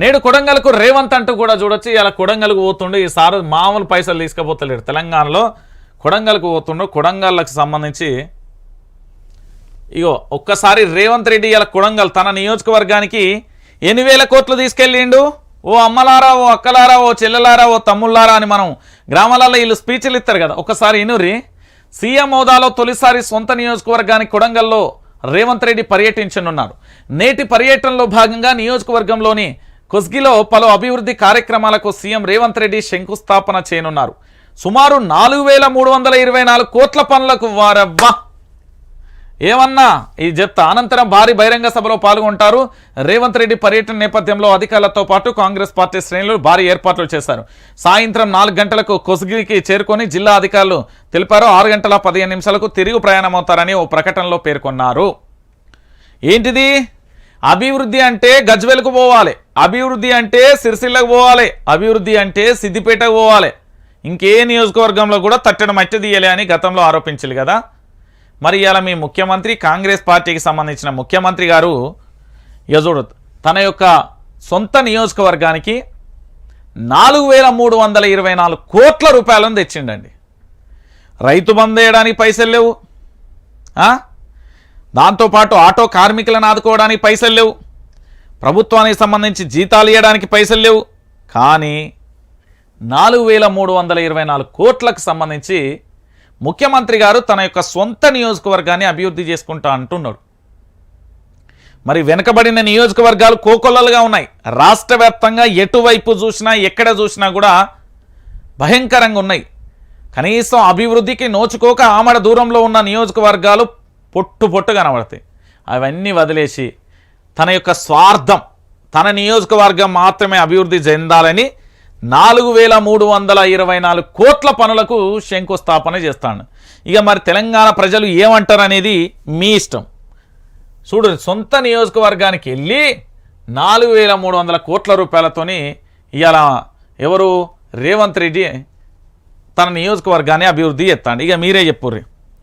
నేడు కొడంగల్కు రేవంత్ అంటూ కూడా చూడొచ్చు. ఇలా కొడంగల్కు పోతుండే. ఈసారి మామూలు పైసలు తీసుకపోతలేడు. తెలంగాణలో కొడంగల్కు పోతుండు. కొడంగల్లకు సంబంధించి ఇగో ఒక్కసారి రేవంత్ రెడ్డి ఇలా కొడంగల్ తన నియోజకవర్గానికి ఎన్ని వేల కోట్లు తీసుకెళ్ళిండు? ఓ అమ్మలారా ఓ అక్కలారా ఓ చెల్లెలారా ఓ తమ్ముళ్ళారా అని మనం గ్రామాలలో వీళ్ళు స్పీచ్లు ఇస్తారు కదా. ఒకసారి ఇనురి. సీఎం హోదాలో తొలిసారి సొంత నియోజకవర్గానికి కొడంగల్లో రేవంత్ రెడ్డి పర్యటించనున్నారు. నేటి పర్యటనలో భాగంగా నియోజకవర్గంలోని కొస్గిలో పలు అభివృద్ధి కార్యక్రమాలకు సీఎం రేవంత్ రెడ్డి శంకుస్థాపన చేయనున్నారు. సుమారు నాలుగు వేల మూడు వందల ఇరవై నాలుగు కోట్ల పనులకు వారవ్వా. ఏమన్నా ఇది చెప్తా అనంతరం భారీ బహిరంగ సభలో పాల్గొంటారు. రేవంత్ రెడ్డి పర్యటన నేపథ్యంలో అధికారులతో పాటు కాంగ్రెస్ పార్టీ శ్రేణులు భారీ ఏర్పాట్లు చేశారు. సాయంత్రం నాలుగు గంటలకు కొసగిరికి చేరుకొని జిల్లా అధికారులు తెలిపారు. ఆరు గంటల పదిహేను నిమిషాలకు తిరిగి ప్రయాణమవుతారని ఓ ప్రకటనలో పేర్కొన్నారు. ఏంటిది? అభివృద్ధి అంటే గజ్వెలకు పోవాలి. అభివృద్ధి అంటే సిరిసిల్లకు పోవాలి అభివృద్ధి అంటే సిద్దిపేటకు పోవాలి. ఇంకే నియోజకవర్గంలో కూడా తట్టడం మట్టదీయలే అని గతంలో ఆరోపించాలి కదా. మరి ఇలా మీ ముఖ్యమంత్రి కాంగ్రెస్ పార్టీకి సంబంధించిన ముఖ్యమంత్రి గారు యజుడు తన యొక్క సొంత నియోజకవర్గానికి నాలుగు వేల మూడు వందల ఇరవై నాలుగు కోట్ల రూపాయలను తెచ్చిండండి. రైతు బంద్ వేయడానికి పైసలు లేవు. దాంతోపాటు ఆటో కార్మికులను ఆదుకోవడానికి పైసలు లేవు. ప్రభుత్వానికి సంబంధించి జీతాలు ఇవ్వడానికి పైసలు లేవు. కానీ నాలుగు వేల మూడు వందల ఇరవై నాలుగు కోట్లకు సంబంధించి ముఖ్యమంత్రి గారు తన యొక్క సొంత నియోజకవర్గాన్ని అభివృద్ధి చేసుకుంటా అంటున్నాడు. మరి వెనుకబడిన నియోజకవర్గాలు కోకొల్లలుగా ఉన్నాయి. రాష్ట్ర వ్యాప్తంగా ఎటువైపు చూసినా ఎక్కడ చూసినా కూడా భయంకరంగా ఉన్నాయి. కనీసం అభివృద్ధికి నోచుకోక ఆమడ దూరంలో ఉన్న నియోజకవర్గాలు పొట్టు పొట్టు కనబడతాయి. అవన్నీ వదిలేసి తన యొక్క స్వార్థం తన నియోజకవర్గం మాత్రమే అభివృద్ధి చెందాలని నాలుగు వేల మూడు వందల ఇరవై నాలుగు కోట్ల పనులకు శంకుస్థాపన చేస్తాను ఇక మరి తెలంగాణ ప్రజలు ఏమంటారు అనేది మీ ఇష్టం. చూడు సొంత నియోజకవర్గానికి వెళ్ళి నాలుగు వేల మూడు వందల కోట్ల రూపాయలతోని ఇవాళ ఎవరు రేవంత్ రెడ్డి తన నియోజకవర్గాన్ని అభివృద్ధి చేస్తాడు. ఇక మీరే చెప్పుర్రి.